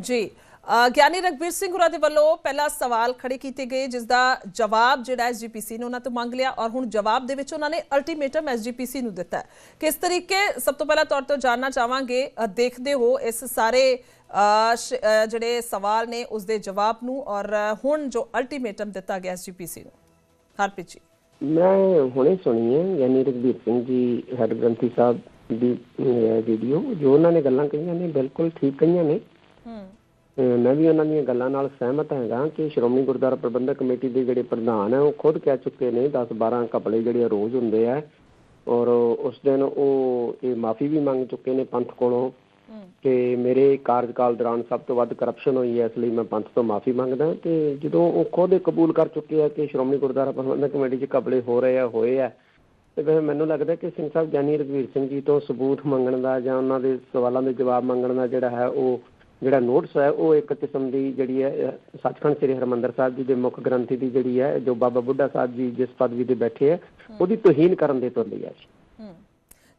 ਜੀ ਗਿਆਨੀ ਰਗਵੀਰ ਸਿੰਘ ਹੋਰਾਂ ਦੇ ਵੱਲੋਂ ਪਹਿਲਾ ਸਵਾਲ ਖੜੇ ਕੀਤੇ ਗਏ ਜਿਸ ਦਾ ਜਵਾਬ ਜਿਹੜਾ ਐਸਜੀਪੀਸੀ ਨੇ ਉਹਨਾਂ ਤੋਂ ਮੰਗ ਲਿਆ ਔਰ ਹੁਣ ਜਵਾਬ ਦੇ ਵਿੱਚ ਉਹਨਾਂ ਨੇ ਅਲਟੀਮੇਟਮ ਐਸਜੀਪੀਸੀ ਨੂੰ ਦਿੱਤਾ ਕਿਸ ਤਰੀਕੇ ਸਭ ਤੋਂ ਪਹਿਲਾਂ ਤੌਰ ਤੇ ਜਾਨਣਾ ਚਾਹਾਂਗੇ ਦੇਖਦੇ ਹੋ ਇਸ ਸਾਰੇ ਜਿਹੜੇ ਸਵਾਲ ਨੇ ਉਸ ਦੇ ਜਵਾਬ ਨੂੰ ਔਰ ਹੁਣ ਜੋ ਅਲਟੀਮੇਟਮ ਦਿੱਤਾ ਗਿਆ ਐਸਜੀਪੀਸੀ ਨੂੰ। ਹਰਪ੍ਰੀਤ ਜੀ। ਮੈਂ ਹੁਣੇ ਸੁਣੀ ਹੈ, ਗਿਆਨੀ ਰਘਬੀਰ ਸਿੰਘ ਜੀ ਹੈਡ ਗ੍ਰੰਥੀ ਸਾਹਿਬ ਦੀ ਵੀਡੀਓ ਜੋ ਉਹਨਾਂ ਨੇ ਗੱਲਾਂ ਕਹੀਆਂ ਨੇ, ਬਿਲਕੁਲ ਠੀਕ ਕਹੀਆਂ ਨੇ। ਮੈਂ ਵੀ ਉਹਨਾਂ ਦੀਆਂ ਗੱਲਾਂ ਨਾਲ ਸਹਿਮਤ ਹੈਗਾ ਕਿ ਸ਼੍ਰੋਮਣੀ ਗੁਰਦੁਆਰਾ ਪ੍ਰਬੰਧਕ ਕਮੇਟੀ ਦੇ ਜਿਹੜੇ ਪ੍ਰਧਾਨ ਹੈ ਉਹ ਖੁਦ ਕਹਿ ਚੁੱਕੇ ਨੇ 10 12 ਕਪੜੇ ਜਿਹੜੇ ਰੋਜ਼ ਹੁੰਦੇ ਆ ਔਰ ਉਸ ਦਿਨ ਉਹ ਇਹ ਮਾਫੀ ਵੀ ਮੰਗ ਚੁੱਕੇ ਨੇ ਪੰਥ ਕੋਲੋਂ ਕਿ ਮੇਰੇ ਕਾਰਜਕਾਲ ਦੌਰਾਨ ਸਭ ਤੋਂ ਵੱਧ ਕਰਪਸ਼ਨ ਹੋਈ ਹੈ ਇਸ ਲਈ ਮੈਂ ਪੰਥ ਤੋਂ ਮਾਫੀ ਮੰਗਦਾ ਤੇ ਜਦੋਂ ਉਹ ਖੁਦ ਇਹ ਕਬੂਲ ਕਰ ਚੁੱਕੇ ਆ ਕਿ ਸ਼੍ਰੋਮਣੀ ਗੁਰਦੁਆਰਾ ਪ੍ਰਬੰਧਕ ਕਮੇਟੀ 'ਚ ਕਪੜੇ ਹੋ ਰਹੇ ਆ ਹੋਏ ਆ ਤੇ ਫਿਰ ਮੈਨੂੰ ਲੱਗਦਾ ਕਿ ਸਿੰਘ ਸਾਹਿਬ ਗਿਆਨੀ ਰਘਵੀਰ ਸਿੰਘ ਜੀ ਤੋਂ ਸਬੂਤ ਮੰਗਣ ਦਾ ਜਾਂ ਉਹਨਾਂ ਦੇ ਸਵਾਲਾਂ ਦੇ ਜਵਾਬ ਮੰਗਣ ਦਾ ਜਿਹੜਾ ਹੈ ਉਹ ਜਿਹੜਾ ਨੋਟਿਸ ਹੈ ਉਹ ਇੱਕ ਕਿਸਮ ਦੀ ਜਿਹੜੀ ਹੈ ਸੱਚਖੰਡ ਸ੍ਰੀ ਹਰਿਮੰਦਰ ਸਾਹਿਬ ਜੀ ਦੇ ਮੁੱਖ ਗ੍ਰੰਥੀ ਦੀ ਜਿਹੜੀ ਹੈ ਜੋ ਬਾਬਾ ਬੁੱਢਾ ਸਾਹਿਬ ਜੀ ਜਿਸ ਪਦਵੀ ਤੇ ਬੈਠੇ ਹੈ। ਉਹਦੀ ਤੋਹੀਨ ਕਰਨ ਦੇ ਤੁਰ ਲਈ ਹੈ।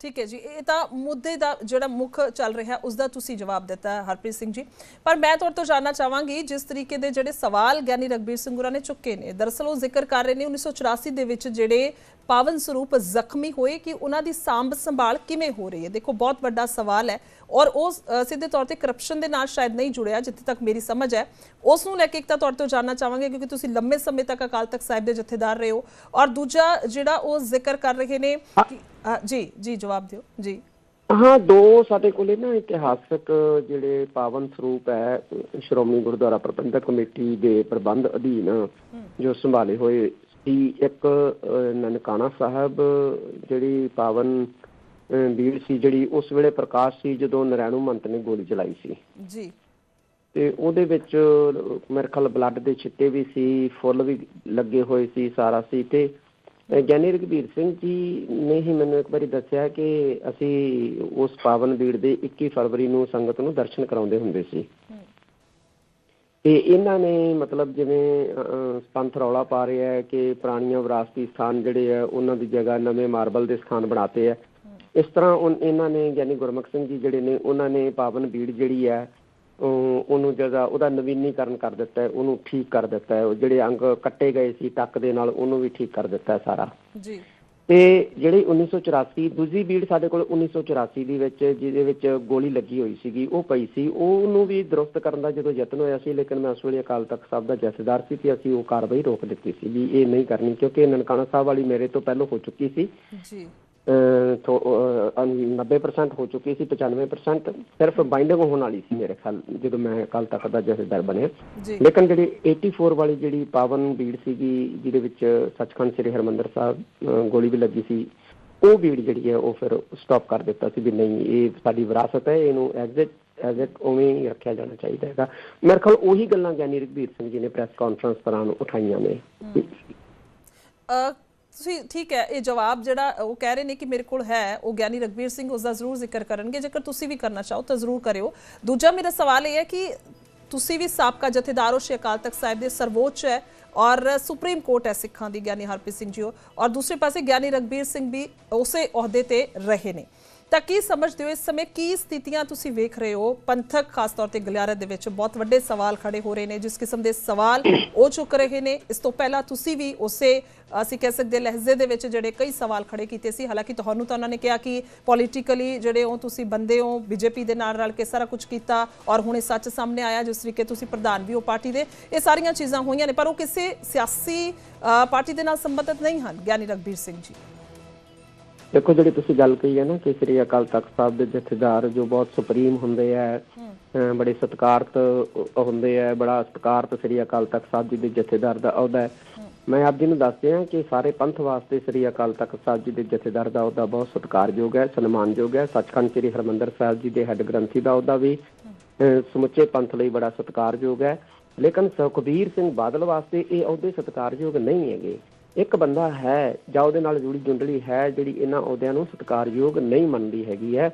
ਠੀਕ ਹੈ ਜੀ ਇਹ ਤਾਂ ਮੁੱਦੇ ਦਾ ਜਿਹੜਾ ਮੁੱਖ ਚੱਲ ਰਿਹਾ ਉਸ ਦਾ ਤੁਸੀਂ ਜਵਾਬ ਦਿੱਤਾ ਹੈ ਹਰਪ੍ਰੀਤ ਸਿੰਘ ਜੀ। ਪਰ ਮੈਂ ਤੁਹਾਡੇ ਤੋਂ ਜਾਨਣਾ ਚਾਹਾਂਗੀ ਜਿਸ ਤਰੀਕੇ ਦੇ ਜਿਹੜੇ ਸਵਾਲ ਗਿਆਨੀ ਰਗਬੀਰ ਸਿੰਘ ਗੁਰਾਂ ਨੇ ਚੁੱਕੇ ਨੇ ਦਰਅਸਲ ਉਹ ਜ਼ਿਕਰ ਕਰ ਰਹੇ ਨੇ 1984 ਦੇ ਵਿੱਚ ਜਿਹੜੇ ਪਾਵਨ ਸਰੂਪ ਜ਼ਖਮੀ ਹੋਏ ਕਿ ਉਹਨਾਂ ਦੀ ਸਾਂਭ ਸੰਭਾਲ ਕਿਵੇਂ ਹੋ ਰਹੀ ਹੈ। ਦੇਖੋ ਬਹੁਤ ਵੱਡਾ ਸਵਾਲ ਹੈ ਔਰ ਉਹ ਸਿੱਧੇ ਤੌਰ ਤੇ ਕਰਪਸ਼ਨ ਦੇ ਨਾਲ ਸ਼ਾਇਦ ਨਹੀਂ ਜੁੜਿਆ ਜਿੱਥੇ ਤੱਕ ਮੇਰੀ ਸਮਝ ਹੈ। ਉਸ ਨੂੰ ਲੈ ਕੇ ਇੱਕ ਤਾਂ ਤੁਹਾਡੇ ਤੋਂ ਜਾਨਣਾ ਚਾਹਾਂਗੇ ਕਿਉਂਕਿ ਤੁਸੀਂ ਲੰਮੇ ਸਮੇਂ ਤੱਕ ਅਕਾਲ ਤਖਤ ਸਾਹਿਬ ਦੇ ਜਥੇਦਾਰ ਰਹੇ ਹੋ ਔਰ ਦੂਜਾ ਜਿਹੜਾ ਉਹ ਜ਼ਿਕਰ ਕਰ ਰਹੇ ਨੇ ਕਿ ਜੀ ਜੀ ਜਵਾਬ ਦਿਓ ਜੀ। ਹਾਂ ਦੋ ਸਾਡੇ ਕੋਲੇ ਨਾ ਇਤਿਹਾਸਕ ਜਿਹੜੇ ਪਾਵਨ ਸਰੂਪ ਹੈ ਸ਼੍ਰੋਮਣੀ ਗੁਰਦੁਆਰਾ ਪ੍ਰਬੰਧਕ ਕਮੇਟੀ ਦੇ ਪ੍ਰਬੰਧ ਅਧੀਨ ਜੋ ਸੰਭਾਲੇ ਹੋਏ ਸੀ ਇੱਕ ਨਨਕਾਣਾ ਸਾਹਿਬ ਜਿਹੜੀ ਪਾਵਨ ਬੀੜ ਸੀ ਜਿਹੜੀ ਉਸ ਵੇਲੇ ਪ੍ਰਕਾਸ਼ ਸੀ ਜਦੋਂ ਨਰੈਣੂ ਮੰਤ ਨੇ ਗੋਲੀ ਚਲਾਈ ਸੀ। ਜੀ। ਤੇ ਉਹਦੇ ਵਿੱਚ ਮੇਰੇ ਖਿਆਲ ਬਲੱਡ ਦੇ ਛਿੱਟੇ ਵੀ ਸੀ ਫੁੱਲ ਵੀ ਲੱਗੇ ਹੋਏ ਸੀ ਸਾਰਾ ਸੀ ਤੇ ਗਿਆਨੀ ਰਘਬੀਰ ਸਿੰਘ ਜੀ ਨੇ ਹੀ ਮੈਨੂੰ ਇੱਕ ਵਾਰੀ ਦੱਸਿਆ ਕਿ ਅਸੀਂ ਉਸ ਪਾਵਨ ਬੀੜ ਦੇ 21 ਫਰਵਰੀ ਨੂੰ ਸੰਗਤ ਨੂੰ ਦਰਸ਼ਨ ਕਰਾਉਂਦੇ ਹੁੰਦੇ ਸੀ। ਤੇ ਇਹਨਾਂ ਨੇ ਮਤਲਬ ਜਿਵੇਂ ਪੰਥ ਰੌਲਾ ਪਾ ਰਿਹਾ ਹੈ ਕਿ ਪੁਰਾਣੀਆਂ ਵਿਰਾਸਤੀ ਸਥਾਨ ਜਿਹੜੇ ਆ ਉਹਨਾਂ ਦੀ ਜਗ੍ਹਾ ਨਵੇਂ ਮਾਰਬਲ ਦੇ ਸਥਾਨ ਬਣਾਤੇ ਆ। ਇਸ ਤਰ੍ਹਾਂ ਇਹਨਾਂ ਨੇ ਗਿਆਨੀ ਗੁਰਮੁਖ ਸਿੰਘ ਜੀ ਜਿਹੜੇ ਨੇ ਉਹਨਾਂ ਨੇ ਪਾਵਨ ਬੀੜ ਜਿਹੜੀ ਹੈ ਉਹਨੂੰ ਜਗ੍ਹਾ ਉਹਦਾ ਨਵੀਨੀਕਰਨ ਕਰ ਦਿੱਤਾ ਹੈ ਉਹਨੂੰ ਠੀਕ ਕਰ ਦਿੱਤਾ ਹੈ ਉਹ ਜਿਹੜੇ ਅੰਗ ਕੱਟੇ ਗਏ ਸੀ ਟੱਕ ਦੇ ਨਾਲ ਉਹਨੂੰ ਵੀ ਠੀਕ ਕਰ ਦਿੱਤਾ ਹੈ ਸਾਰਾ। ਜੀ। ਤੇ ਜਿਹੜੀ 1984 ਦੂਜੀ ਬੀੜ ਸਾਡੇ ਕੋਲ 1984 ਦੀ ਵਿੱਚ ਜਿਹਦੇ ਵਿੱਚ ਗੋਲੀ ਲੱਗੀ ਹੋਈ ਸੀਗੀ ਉਹ ਪਈ ਸੀ। ਉਹਨੂੰ ਵੀ ਦਰੁਸਤ ਕਰਨ ਦਾ ਜਦੋਂ ਯਤਨ ਹੋਇਆ ਸੀ ਲੇਕਿਨ ਮੈਂ ਉਸ ਵੇਲੇ ਅਕਾਲ ਤਖਤ ਸਾਹਿਬ ਦਾ ਜਥੇਦਾਰ ਸੀ ਤੇ ਅਸੀਂ ਉਹ ਕਾਰਵਾਈ ਰੋਕ ਦਿੱਤੀ ਸੀ ਵੀ ਇਹ ਨਹੀਂ ਕਰਨੀ ਕਿਉਂਕਿ ਨਨਕਾਣਾ ਸਾਹਿਬ ਵਾਲੀ ਮੇਰੇ ਤੋਂ ਪਹਿਲਾਂ ਹੋ ਚੁੱਕੀ ਸੀ। ਜੀ। ਅਹ 90% ਹੋ ਚੁੱਕੀ ਸੀ 95% ਸਿਰਫ ਬਾਈਂਡਿੰਗ ਹੋਣ ਵਾਲੀ ਸੀ ਮੇਰੇ ਖਿਆਲ ਜਦੋਂ ਮੈਂ ਅਕਾਲ ਤਖਤ ਦਾ ਜਥੇਦਾਰ ਬਣਿਆ। ਲੇਕਿਨ ਜਿਹੜੀ 84 ਵਾਲੀ ਜਿਹੜੀ ਪਾਵਨ ਬੀੜ ਸੀਗੀ ਜਿਹਦੇ ਵਿੱਚ ਸੱਚਖੰਡ ਸ੍ਰੀ ਹਰਿਮੰਦਰ ਸਾਹਿਬ ਗੋਲੀ ਵੀ ਲੱਗੀ ਸੀ ਉਹ ਬੀੜ ਜਿਹੜੀ ਹੈ ਉਹ ਫਿਰ ਸਟਾਪ ਕਰ ਦਿੱਤਾ ਸੀ ਵੀ ਨਹੀਂ ਇਹ ਸਾਡੀ ਵਿਰਾਸਤ ਹੈ ਇਹਨੂੰ ਐਗਜ਼ਿਟ ਐਜ਼ ਇਟ ਉਵੇਂ ਹੀ ਰੱਖਿਆ ਜਾਣਾ ਚਾਹੀਦਾ ਹੈਗਾ। ਮੇਰੇ ਖਿਆਲ ਉਹੀ ਗੱਲਾਂ ਗਿਆਨੀ ਰਘਬੀਰ ਸਿੰਘ ਜੀ ਨੇ ਪ੍ਰੈਸ ਕਾਨਫਰੰਸ ਦੌਰਾਨ ਉਠਾਈਆਂ ਨੇ। ਤੁਸੀਂ ਠੀਕ ਹੈ, ਇਹ ਜਵਾਬ ਜਿਹੜਾ ਉਹ ਕਹਿ ਰਹੇ ਨੇ ਕਿ ਮੇਰੇ ਕੋਲ ਹੈ, ਉਹ ਗਿਆਨੀ ਰਗਵੀਰ ਸਿੰਘ ਉਸ ਦਾ ਜ਼ਰੂਰ ਜ਼ਿਕਰ ਕਰਨਗੇ। ਜੇਕਰ ਤੁਸੀਂ ਵੀ ਕਰਨਾ ਚਾਹੋ ਤਾਂ ਜ਼ਰੂਰ ਕਰਿਓ। ਦੂਜਾ ਮੇਰਾ ਸਵਾਲ ਇਹ ਹੈ ਕਿ ਤੁਸੀਂ ਵੀ ਸਾਬਕਾ ਜਥੇਦਾਰ ਹੋ, ਸ਼੍ਰੀ ਅਕਾਲ ਤਖਤ ਸਾਹਿਬ ਦੇ ਸਰਵੋੱਚ ਹੈ ਔਰ ਸੁਪਰੀਮ ਕੋਰਟ ਹੈ ਸਿੱਖਾਂ ਦੀ, ਗਿਆਨੀ ਹਰਪ੍ਰੀਤ ਸਿੰਘ ਜੀ ਹੋ ਔਰ ਦੂਸਰੇ ਪਾਸੇ ਗਿਆਨੀ ਰਗਬੀਰ ਸਿੰਘ ਵੀ ਉਸੇ ਅਹੁਦੇ ਤੇ ਰਹੇ ਨੇ। ਤਾਂ ਕੀ ਸਮਝਦੇ ਹੋ ਇਸ ਸਮੇਂ ਕੀ ਸਥਿਤੀਆਂ ਤੁਸੀਂ ਵੇਖ ਰਹੇ ਹੋ? ਪੰਥਕ, ਖਾਸ ਤੌਰ ਤੇ ਗਲਿਆਰੇ ਦੇ ਵਿੱਚ ਬਹੁਤ ਵੱਡੇ ਸਵਾਲ ਖੜੇ ਹੋ ਰਹੇ ਨੇ, ਜਿਸ ਕਿਸਮ ਦੇ ਸਵਾਲ ਉਹ ਚੁੱਕ ਰਹੇ ਨੇ। ਇਸ ਤੋਂ ਪਹਿਲਾਂ ਤੁਸੀਂ ਵੀ ਉਸੇ, ਅਸੀਂ ਕਹਿ ਸਕਦੇ ਲਹਿਜ਼ੇ ਦੇ ਵਿੱਚ ਜਿਹੜੇ ਕਈ ਸਵਾਲ ਖੜੇ ਕੀਤੇ ਸੀ। ਹਾਲਾਂਕਿ ਤੁਹਾਨੂੰ ਤਾਂ ਉਹਨਾਂ ਨੇ ਕਿਹਾ ਕਿ ਪੋਲੀਟੀਕਲੀ ਜਿਹੜੇ ਹੋ, ਤੁਸੀਂ ਬੰਦੇ ਹੋ, ਬੀਜੇਪੀ ਦੇ ਨਾਲ ਰਲ ਕੇ ਸਾਰਾ ਕੁਝ ਕੀਤਾ ਔਰ ਹੁਣ ਇਹ ਸੱਚ ਸਾਹਮਣੇ ਆਇਆ, ਜਿਸ ਤਰੀਕੇ ਤੁਸੀਂ ਪ੍ਰਧਾਨ ਵੀ ਹੋ ਪਾਰਟੀ ਦੇ। ਇਹ ਸਾਰੀਆਂ ਚੀਜ਼ਾਂ ਹੋਈਆਂ ਨੇ, ਪਰ ਉਹ ਕਿਸੇ ਸਿਆਸੀ ਪਾਰਟੀ ਦੇ ਨਾਲ ਸੰਬੰਧਿਤ ਨਹੀਂ ਹਨ। ਗਿਆਨੀ ਰਗਬੀਰ ਸਿੰਘ ਜੀ। ਦੇਖੋ ਜਿਹੜੀ ਤੁਸੀਂ ਗੱਲ ਕਹੀ ਹੈ ਨਾ ਕਿ ਸ੍ਰੀ ਅਕਾਲ ਤਖਤ ਸਾਹਿਬ ਦੇ ਜਥੇਦਾਰ ਜੋ ਬਹੁਤ ਸੁਪਰੀਮ ਹੁੰਦੇ ਆ ਬੜੇ ਸਤਿਕਾਰਤ ਹੁੰਦੇ ਆ ਬੜਾ ਸਤਿਕਾਰਤ ਸ੍ਰੀ ਅਕਾਲ ਤਖਤ ਸਾਹਿਬ ਜੀ ਦੇ ਜਥੇਦਾਰ ਦਾ ਅਹੁਦਾ ਹੈ। ਮੈਂ ਆਪ ਜੀ ਨੂੰ ਦੱਸਦੇ ਹਾਂ ਕਿ ਸਾਰੇ ਪੰਥ ਵਾਸਤੇ ਸ੍ਰੀ ਅਕਾਲ ਤਖਤ ਸਾਹਿਬ ਜੀ ਦੇ ਜਥੇਦਾਰ ਦਾ ਅਹੁਦਾ ਬਹੁਤ ਸਤਿਕਾਰਯੋਗ ਹੈ ਸਨਮਾਨਯੋਗ ਹੈ। ਸੱਚਖੰਡ ਸ੍ਰੀ ਹਰਿਮੰਦਰ ਸਾਹਿਬ ਜੀ ਦੇ ਹੈੱਡ ਗ੍ਰੰਥੀ ਦਾ ਅਹੁਦਾ ਵੀ ਸਮੁੱਚੇ ਪੰਥ ਲਈ ਬੜਾ ਸਤਿਕਾਰਯੋਗ ਹੈ। ਲੇਕਿਨ ਸੁਖਬੀਰ ਸਿੰਘ ਬਾਦਲ ਵਾਸਤੇ ਇਹ ਅਹੁਦੇ ਸਤਿਕਾਰਯੋਗ ਨਹੀਂ ਹੈਗੇ। ਇੱਕ ਬੰਦਾ ਹੈ ਜਾਂ ਉਹਦੇ ਨਾਲ ਜੁੜੀ ਜੁੰਡਲੀ ਹੈ ਜਿਹੜੀ ਇਹਨਾਂ ਅਹੁਦਿਆਂ ਨੂੰ ਸਤਿਕਾਰਯੋਗ ਨਹੀਂ ਮੰਨਦੀ ਹੈਗੀ ਹੈ।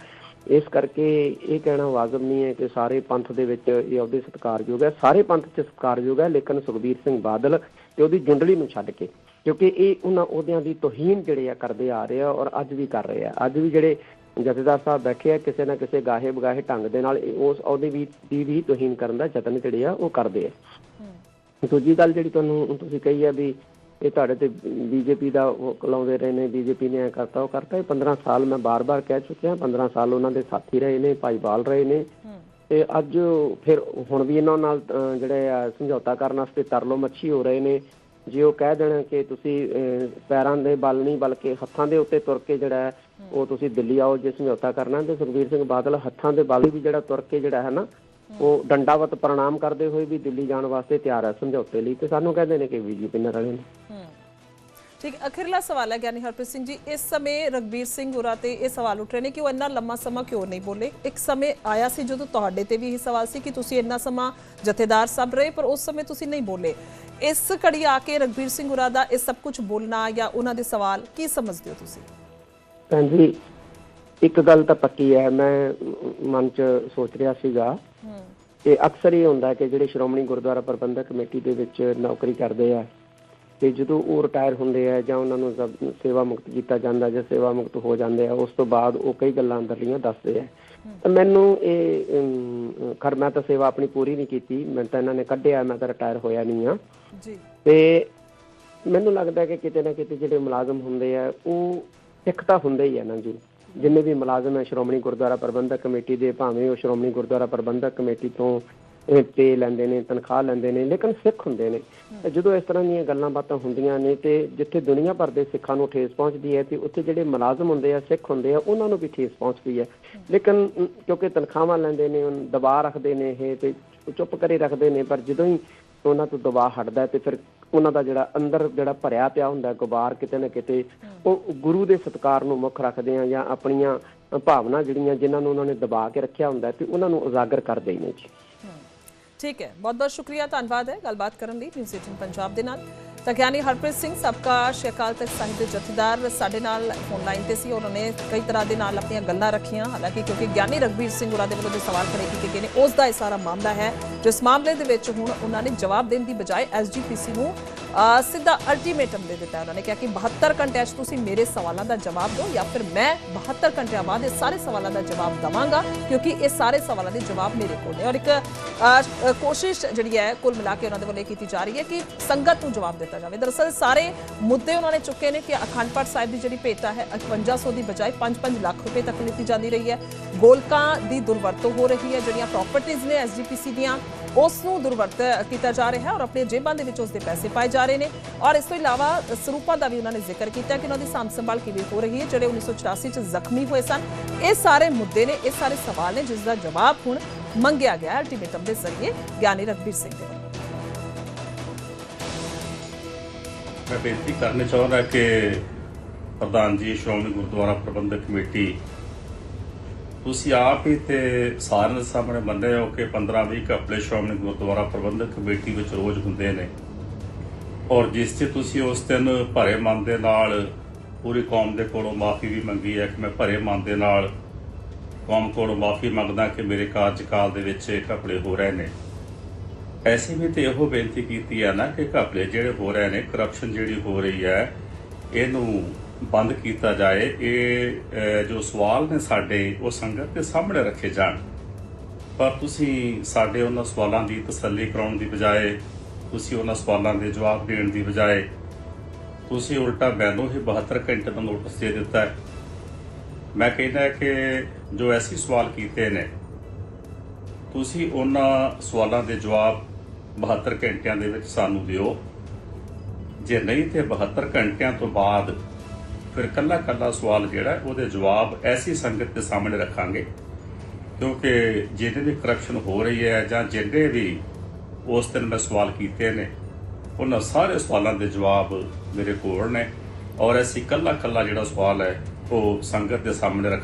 ਇਸ ਕਰਕੇ ਇਹ ਕਹਿਣਾ ਵਾਜਬ ਨਹੀਂ ਹੈ ਕਿ ਸਾਰੇ ਪੰਥ ਦੇ ਵਿੱਚ ਇਹ ਅਹੁਦੇ ਸਤਿਕਾਰਯੋਗ ਹੈ। ਸਾਰੇ ਪੰਥ 'ਚ ਸਤਿਕਾਰਯੋਗ ਹੈ ਲੇਕਿਨ ਸੁਖਬੀਰ ਸਿੰਘ ਬਾਦਲ ਤੇ ਉਹਦੀ ਜੁੰਡਲੀ ਨੂੰ ਛੱਡ ਕੇ ਕਿਉਂਕਿ ਇਹ ਉਹਨਾਂ ਅਹੁਦਿਆਂ ਦੀ ਤੋਹੀਨ ਜਿਹੜੇ ਆ ਕਰਦੇ ਆ ਰਹੇ ਆ ਔਰ ਅੱਜ ਵੀ ਕਰ ਰਹੇ ਆ। ਅੱਜ ਵੀ ਜਿਹੜੇ ਜਥੇਦਾਰ ਸਾਹਿਬ ਬੈਠੇ ਆ ਕਿਸੇ ਨਾ ਕਿਸੇ ਗਾਹੇ ਬਗਾਹੇ ਢੰਗ ਦੇ ਨਾਲ ਉਸ ਅਹੁਦੇ ਵੀ ਦੀ ਵੀ ਤੋਹੀਨ ਕਰਨ ਦਾ ਯਤਨ ਜਿਹੜੇ ਆ ਉਹ ਕਰਦੇ ਆ। ਦੂਜੀ ਗੱਲ ਜਿਹੜੀ ਤੁਹਾਨੂੰ ਤੁਸੀਂ ਕਹੀ ਹੈ ਵੀ ਇਹ ਤੁਹਾਡੇ ਤੇ ਬੀਜੇਪੀ ਦਾ ਉਹ ਲਾਉਂਦੇ ਰਹੇ ਨੇ ਬੀਜੇਪੀ ਨੇ ਇਹ ਕਰਤਾ ਉਹ ਕਰਤਾ। ਇਹ 15 ਸਾਲ ਮੈਂ ਬਾਰ-ਬਾਰ ਕਹਿ ਚੁੱਕਿਆ 15 ਸਾਲ ਉਹਨਾਂ ਦੇ ਸਾਥੀ ਰਹੇ ਨੇ ਭਾਈਵਾਲ ਰਹੇ ਨੇ। ਤੇ ਅੱਜ ਫਿਰ ਹੁਣ ਵੀ ਇਹਨਾਂ ਨਾਲ ਜਿਹੜੇ ਆ ਸਮਝੌਤਾ ਕਰਨ ਵਾਸਤੇ ਤਰਲੋ ਮੱਛੀ ਹੋ ਰਹੇ ਨੇ। ਜੇ ਉਹ ਕਹਿ ਦੇਣ ਕਿ ਤੁਸੀਂ ਪੈਰਾਂ ਦੇ ਬਲ ਨਹੀਂ ਬਲਕਿ ਹੱਥਾਂ ਦੇ ਉੱਤੇ ਤੁਰ ਕੇ ਜਿਹੜਾ ਉਹ ਤੁਸੀਂ ਦਿੱਲੀ ਆਓ ਜੇ ਸਮਝੌਤਾ ਕਰਨਾ ਤੇ ਸੁਖਬੀਰ ਸਿੰਘ ਬਾਦਲ ਹੱਥਾਂ ਦੇ ਬਲ ਵੀ ਜਿਹੜਾ ਤੁਰ ਕੇ ਜਿਹੜਾ ਹੈ ਨਾ ਉਹ ਡੰਡਾਵਤ ਪ੍ਰਣਾਮ ਕਰਦੇ ਹੋਏ ਵੀ ਦਿੱਲੀ ਜਾਣ ਵਾਸਤੇ ਤਿਆਰ ਹੈ ਸਮਝੌਤੇ ਲਈ ਤੇ ਸਾਨੂੰ ਕਹਿੰਦੇ ਨੇ ਕਿ ਬੀਜੇਪੀ ਨਾਲ ਰਲੇ ਨੇ। ਠੀਕ ਅਖੀਰਲਾ ਸਵਾਲ ਹੈ ਗਿਆਨੀ ਹਰਪ੍ਰੀਤ ਸਿੰਘ ਜੀ ਇਸ ਸਮੇਂ ਰਗਬੀਰ ਸਿੰਘ ਗੁਰਾ ਤੇ ਇਹ ਸਵਾਲ ਉੱਠ ਰਹੇ ਨੇ ਕਿ ਉਹ ਇੰਨਾ ਲੰਮਾ ਸਮਾਂ ਕਿਉਂ ਨਹੀਂ ਬੋਲੇ? ਇੱਕ ਸਮੇਂ ਆਇਆ ਸੀ ਜਦੋਂ ਤੁਹਾਡੇ ਤੇ ਵੀ ਇਹ ਸਵਾਲ ਸੀ ਕਿ ਤੁਸੀਂ ਇੰਨਾ ਸਮਾਂ ਜਥੇਦਾਰ ਸਭ ਰਹੇ ਪਰ ਉਸ ਸਮੇਂ ਤੁਸੀਂ ਨਹੀਂ ਬੋਲੇ। ਇਸ ਘੜੀ ਆ ਕੇ ਰਗਬੀਰ ਸਿੰਘ ਗੁਰਾ ਦਾ ਇਹ ਸਭ ਕੁਝ ਬੋਲਣਾ ਜਾਂ ਉਹਨਾਂ ਦੇ ਸਵਾਲ ਕੀ ਸਮਝਦੇ ਹੋ ਤੁਸੀਂ? ਭੈਣ ਜੀ ਇੱਕ ਗੱਲ ਤਾਂ ਪੱਕੀ ਹੈ ਮੈਂ ਮਨ 'ਚ ਸੋਚ ਰਿਹਾ ਸੀਗਾ ਕਿ ਅਕਸਰ ਇਹ ਹੁੰਦਾ ਕਿ ਜਿਹੜੇ ਸ਼੍ਰੋਮਣੀ ਗੁਰਦੁਆਰਾ ਪ੍ਰਬੰਧਕ ਕਮੇਟੀ ਦੇ ਵਿੱਚ ਨੌਕਰੀ ਕਰਦੇ ਆ ਤੇ ਜਦੋਂ ਉਹ ਰਿਟਾਇਰ ਹੁੰਦੇ ਆ ਜਾਂ ਉਹਨਾਂ ਨੂੰ ਸੇਵਾ ਮੁਕਤ ਕੀਤਾ ਜਾਂਦਾ ਜਾਂ ਸੇਵਾ ਮੁਕਤ ਹੋ ਜਾਂਦੇ ਆ ਉਸ ਤੋਂ ਬਾਅਦ ਉਹ ਕਈ ਗੱਲਾਂ ਅੰਦਰਲੀਆਂ ਦੱਸਦੇ ਆ। ਤਾਂ ਮੈਨੂੰ ਇਹ ਖਰ ਮੈਂ ਤਾਂ ਸੇਵਾ ਆਪਣੀ ਪੂਰੀ ਨਹੀਂ ਕੀਤੀ ਮੈਂ ਤਾਂ ਇਹਨਾਂ ਨੇ ਕੱਢਿਆ ਮੈਂ ਤਾਂ ਰਿਟਾਇਰ ਹੋਇਆ ਨਹੀਂ ਆ। ਜੀ। ਤੇ ਮੈਨੂੰ ਲੱਗਦਾ ਕਿ ਕਿਤੇ ਨਾ ਕਿਤੇ ਜਿਹੜੇ ਮੁਲਾਜ਼ਮ ਹੁੰਦੇ ਆ ਉਹ ਸਿੱਖ ਤਾਂ ਹੁੰਦੇ ਹੀ ਆ ਨਾ ਜੀ। ਜਿੰਨੇ ਵੀ ਮੁਲਾਜ਼ਮ ਹੈ, ਸ਼੍ਰੋਮਣੀ ਗੁਰਦੁਆਰਾ ਪ੍ਰਬੰਧਕ ਕਮੇਟੀ ਦੇ, ਭਾਵੇਂ ਉਹ ਸ਼੍ਰੋਮਣੀ ਗੁਰਦੁਆਰਾ ਪ੍ਰਬੰਧਕ ਕਮੇਟੀ ਤੋਂ ਪੇ ਲੈਂਦੇ ਨੇ, ਤਨਖਾਹ ਲੈਂਦੇ ਨੇ, ਲੇਕਿਨ ਸਿੱਖ ਹੁੰਦੇ ਨੇ। ਜਦੋਂ ਇਸ ਤਰ੍ਹਾਂ ਦੀਆਂ ਗੱਲਾਂ ਬਾਤਾਂ ਹੁੰਦੀਆਂ ਨੇ, ਤੇ ਜਿੱਥੇ ਦੁਨੀਆ ਭਰ ਦੇ ਸਿੱਖਾਂ ਨੂੰ ਠੇਸ ਪਹੁੰਚਦੀ ਹੈ, ਤੇ ਉੱਥੇ ਜਿਹੜੇ ਮੁਲਾਜ਼ਮ ਹੁੰਦੇ ਆ, ਸਿੱਖ ਹੁੰਦੇ ਆ, ਉਹਨਾਂ ਨੂੰ ਵੀ ਠੇਸ ਪਹੁੰਚਦੀ ਹੈ। ਲੇਕਿਨ ਕਿਉਂਕਿ ਤਨਖਾਹਾਂ ਲੈਂਦੇ ਨੇ ਉਹ ਦਬਾਅ ਰੱਖਦੇ ਨੇ ਇਹ, ਤੇ ਚੁੱਪ ਕਰੇ ਰੱਖਦੇ ਨੇ, ਪਰ ਜਦੋਂ ਹੀ ਉਹਨਾਂ ਤੋਂ ਦਬਾਅ ਹਟਦਾ ਹੈ, ਤੇ ਫਿਰ ਉਹਨਾਂ ਦਾ ਜਿਹੜਾ ਅੰਦਰ ਜਿਹੜਾ ਭਰਿਆ ਪਿਆ ਹੁੰਦਾ ਗੁਬਾਰ ਕਿਤੇ ਨਾ ਕਿਤੇ, ਉਹ ਗੁਰੂ ਦੇ ਸਤਕਾਰ ਨੂੰ ਮੁੱਖ ਰੱਖਦੇ ਆ ਜਾਂ ਆਪਣੀਆਂ ਭਾਵਨਾ ਜਿਹੜੀਆਂ ਜਿਨ੍ਹਾਂ ਨੂੰ ਉਹਨਾਂ ਨੇ ਦਬਾ ਕੇ ਰੱਖਿਆ ਹੁੰਦਾ ਹੈ ਤੇ ਉਹਨਾਂ ਨੂੰ ਉਜਾਗਰ ਕਰਦੇ ਨੇ ਜੀ। ਠੀਕ ਹੈ। ਬਹੁਤ ਬਹੁਤ ਸ਼ੁਕਰੀਆ, ਧੰਨਵਾਦ ਹੈ ਗੱਲਬਾਤ ਕਰਨ ਲਈ। ਨਿਊਜ਼ 18 ਪੰਜਾਬ ਦੇ ਨਾਲ। ਤਾਂ ਗਿਆਨੀ ਹਰਪ੍ਰੀਤ ਸਿੰਘ, ਸਬਕਾ ਅਕਾਲ ਤਖ਼ਤ ਸੰਗਤ ਦੇ ਜਥੇਦਾਰ ਸਾਡੇ ਨਾਲ ਫੋਨ ਲਾਈਨ ਤੇ ਸੀ। ਉਹਨਾਂ ਨੇ ਕਈ ਤਰ੍ਹਾਂ ਦੇ ਨਾਲ ਆਪਣੀਆਂ ਗੱਲਾਂ ਰੱਖੀਆਂ। ਹਾਲਾਂਕਿ ਕਿਉਂਕਿ ਗਿਆਨੀ ਰਗਬੀਰ ਸਿੰਘ ਉਹਨਾਂ ਦੇ ਵੱਲੋਂ ਜੋ ਸਵਾਲ ਖੜੇ ਕੀਤੇ ਗਏ ਨੇ, ਉਸ ਦਾ ਇਹ ਸਾਰਾ ਮਾਮਲਾ ਹੈ। ਜਿਸ ਮਾਮਲੇ ਦੇ ਵਿੱਚ ਹੁਣ ਉਹਨਾਂ ਨੇ ਜਵਾਬ ਦੇਣ ਦੀ ਬਜਾਏ ਐਸਜੀਪੀਸੀ ਨੂੰ ਸਿੱਧਾ ਅਲਟੀਮੇਟਮ ਦੇ ਦਿੱਤਾ ਉਹਨਾਂ ਨੇ, ਕਿਹਾ ਕਿ 72 ਘੰਟਿਆਂ 'ਚ ਤੁਸੀਂ ਮੇਰੇ ਸਵਾਲਾਂ ਦਾ ਜਵਾਬ ਦਿਓ ਜਾਂ ਫਿਰ ਮੈਂ 72 ਘੰਟਿਆਂ ਬਾਅਦ ਇਹ ਸਾਰੇ ਸਵਾਲਾਂ ਦਾ ਜਵਾਬ ਦਵਾਂਗਾ, ਕਿਉਂਕਿ ਇਹ ਸਾਰੇ ਸਵਾਲਾਂ ਦੇ ਜਵਾਬ ਮੇਰੇ ਕੋਲ ਨੇ। ਔਰ ਇੱਕ ਕੋਸ਼ਿਸ਼ ਜਿਹੜੀ ਹੈ, ਕੁੱਲ ਮਿਲਾ ਕੇ ਉਹਨਾਂ ਦੇ ਵੱਲੋਂ ਕੀਤੀ ਜਾ ਰਹੀ ਹੈ ਕਿ ਸੰਗਤ ਨੂੰ ਜਵਾਬ ਦਿੱਤਾ ਜਾਵੇ। ਦਰਅਸਲ ਸਾਰੇ ਮੁੱਦੇ ਉਹਨਾਂ ਨੇ ਚੁੱਕੇ ਨੇ ਕਿ ਅਖੰਡ ਪਾਠ ਸਾਹਿਬ ਦੀ ਜਿਹੜੀ ਭੇਟਾ ਹੈ 5500 ਦੀ ਬਜਾਏ 5-5 ਲੱਖ ਰੁਪਏ ਤੱਕ ਲਿੱਤੀ ਜਾਂਦੀ ਰਹੀ ਹੈ। ਗੋਲਕਾਂ ਦੀ ਦੁਰਵਰਤੋਂ ਹੋ ਰਹੀ ਹੈ, ਜਿਹੜੀਆਂ ਪ੍ਰਾਪਰਟੀਆਂ ਨੇ ਐਸਜੀਪੀਸੀ ਦੀਆਂ ਉਸ ਨੂੰ ਦੁਰਵਰਤ ਕੀਤਾ ਜਾ ਰਿਹਾ ਹੈ ਔਰ ਆਪਣੇ ਜੇਬਾਂ ਦੇ ਵਿੱਚ ਉਸ ਦੇ ਪੈਸੇ ਪਾਏ ਜਾ ਰਹੇ ਨੇ। ਔਰ ਇਸ ਤੋਂ ਇਲਾਵਾ ਸਰੂਪਾਂ ਦਾ ਵੀ ਉਹਨਾਂ ਨੇ ਜ਼ਿਕਰ ਕੀਤਾ ਕਿ ਉਹਨਾਂ ਦੀ ਸਾਂਭ ਸੰਭਾਲ ਕਿਵੇਂ ਹੋ ਰਹੀ ਹੈ, ਜਿਹੜੇ 1984 ਚ ਜ਼ਖਮੀ ਹੋਏ ਸਨ। ਇਹ ਸਾਰੇ ਮੁੱਦੇ ਨੇ, ਇਹ ਸਾਰੇ ਸਵਾਲ ਨੇ ਜਿਸ ਦਾ ਜਵਾਬ ਹੁਣ ਮੰਗਿਆ ਗਿਆ ਅਲਟੀਮੇਟਮ ਦੇ ਜ਼ਰੀਏ ਗਿਆਨੀ ਰਗਬੀਰ ਸਿੰਘ ਦੇ ਮੈਂ ਬੇਨਤੀ ਕਰਨਾ ਚਾਹੁੰਦਾ ਕਿ ਪ੍ਰਧਾਨ ਜੀ, ਸ਼੍ਰੋਮਣੀ ਗੁਰਦੁਆਰਾ ਪ੍ਰਬੰਧਕ ਕਮੇਟੀ ਤੁਸੀਂ ਆਪ ਹੀ ਤੇ ਸਾਰਿਆਂ ਦੇ ਸਾਹਮਣੇ ਮੰਨੇ ਹੋ ਕਿ 15-20 ਘਪਲੇ ਸ਼੍ਰੋਮਣੀ ਗੁਰਦੁਆਰਾ ਪ੍ਰਬੰਧਕ ਕਮੇਟੀ ਵਿੱਚ ਰੋਜ਼ ਹੁੰਦੇ ਨੇ। ਔਰ ਜਿਸ ਤੇ ਤੁਸੀਂ ਉਸ ਦਿਨ ਭਰੇ ਮਨ ਦੇ ਨਾਲ ਪੂਰੀ ਕੌਮ ਦੇ ਕੋਲੋਂ ਮਾਫੀ ਵੀ ਮੰਗੀ ਹੈ ਕਿ ਮੈਂ ਭਰੇ ਮਨ ਦੇ ਨਾਲ ਕੌਮ ਕੋਲੋਂ ਮਾਫੀ ਮੰਗਦਾ ਕਿ ਮੇਰੇ ਕਾਰਜਕਾਲ ਦੇ ਵਿੱਚ ਇਹ ਘਪਲੇ ਹੋ ਰਹੇ ਨੇ। ਐਸੀ ਵੀ ਤੇ ਇਹੋ ਬੇਨਤੀ ਕੀਤੀ ਹੈ ਨਾ ਕਿ ਘਪਲੇ ਜਿਹੜੇ ਹੋ ਰਹੇ ਨੇ ਕਰਪਸ਼ਨ ਜਿਹੜੀ ਹੋ ਰਹੀ ਹੈ, ਇਹਨੂੰ ਬੰਦ ਕੀਤਾ ਜਾਏ, ਇਹ ਜੋ ਸਵਾਲ ਨੇ ਸਾਡੇ, ਉਹ ਸੰਗਤ ਦੇ ਸਾਹਮਣੇ ਰੱਖੇ ਜਾਣ। ਪਰ ਤੁਸੀਂ ਸਾਡੇ ਉਹਨਾਂ ਸਵਾਲਾਂ ਦੀ ਤਸੱਲੀ ਕਰਾਉਣ ਦੀ ਬਜਾਏ, ਤੁਸੀਂ ਉਹਨਾਂ ਸਵਾਲਾਂ ਦੇ ਜਵਾਬ ਦੇਣ ਦੀ ਬਜਾਏ, ਤੁਸੀਂ ਉਲਟਾ ਮੈਨੂੰ ਹੀ 72 ਘੰਟੇ ਦਾ ਨੋਟਿਸ ਦੇ ਦਿੱਤਾ ਮੈਂ ਕਹਿੰਦਾ ਕਿ ਜੋ ਐਸੀ ਸਵਾਲ ਕੀਤੇ ਨੇ, ਤੁਸੀਂ ਉਹਨਾਂ ਸਵਾਲਾਂ ਦੇ ਜਵਾਬ 72 ਘੰਟਿਆਂ ਦੇ ਵਿੱਚ ਸਾਨੂੰ ਦਿਓ। ਜੇ ਨਹੀਂ ਤੇ 72 ਘੰਟਿਆਂ ਤੋਂ ਬਾਅਦ ਫਿਰ ਕੱਲਾ ਕੱਲਾ ਸਵਾਲ ਜਿਹੜਾ ਉਹਦੇ ਜਵਾਬ ਐਸੀ ਸੰਗਤ ਦੇ ਸਾਹਮਣੇ ਰੱਖਾਂਗੇ। ਕਿਉਂਕਿ ਜਿਹਦੇ ਵੀ ਕਰਪਸ਼ਨ ਹੋ ਰਹੀ ਹੈ ਜਾਂ ਜਿਹਦੇ ਵੀ ਉਸ ਦਿਨ ਮੈਂ ਸਵਾਲ ਕੀਤੇ ਨੇ, ਉਹਨਾਂ ਸਾਰੇ ਸਵਾਲਾਂ ਦੇ ਜਵਾਬ ਮੇਰੇ ਕੋਲ ਨੇ। ਔਰ ਐਸੀ ਕੱਲਾ ਕੱਲਾ ਜਿਹੜਾ ਸਵਾਲ ਹੈ, ਉਹ ਸੰਗਤ ਦੇ ਸਾਹਮਣੇ ਰੱਖ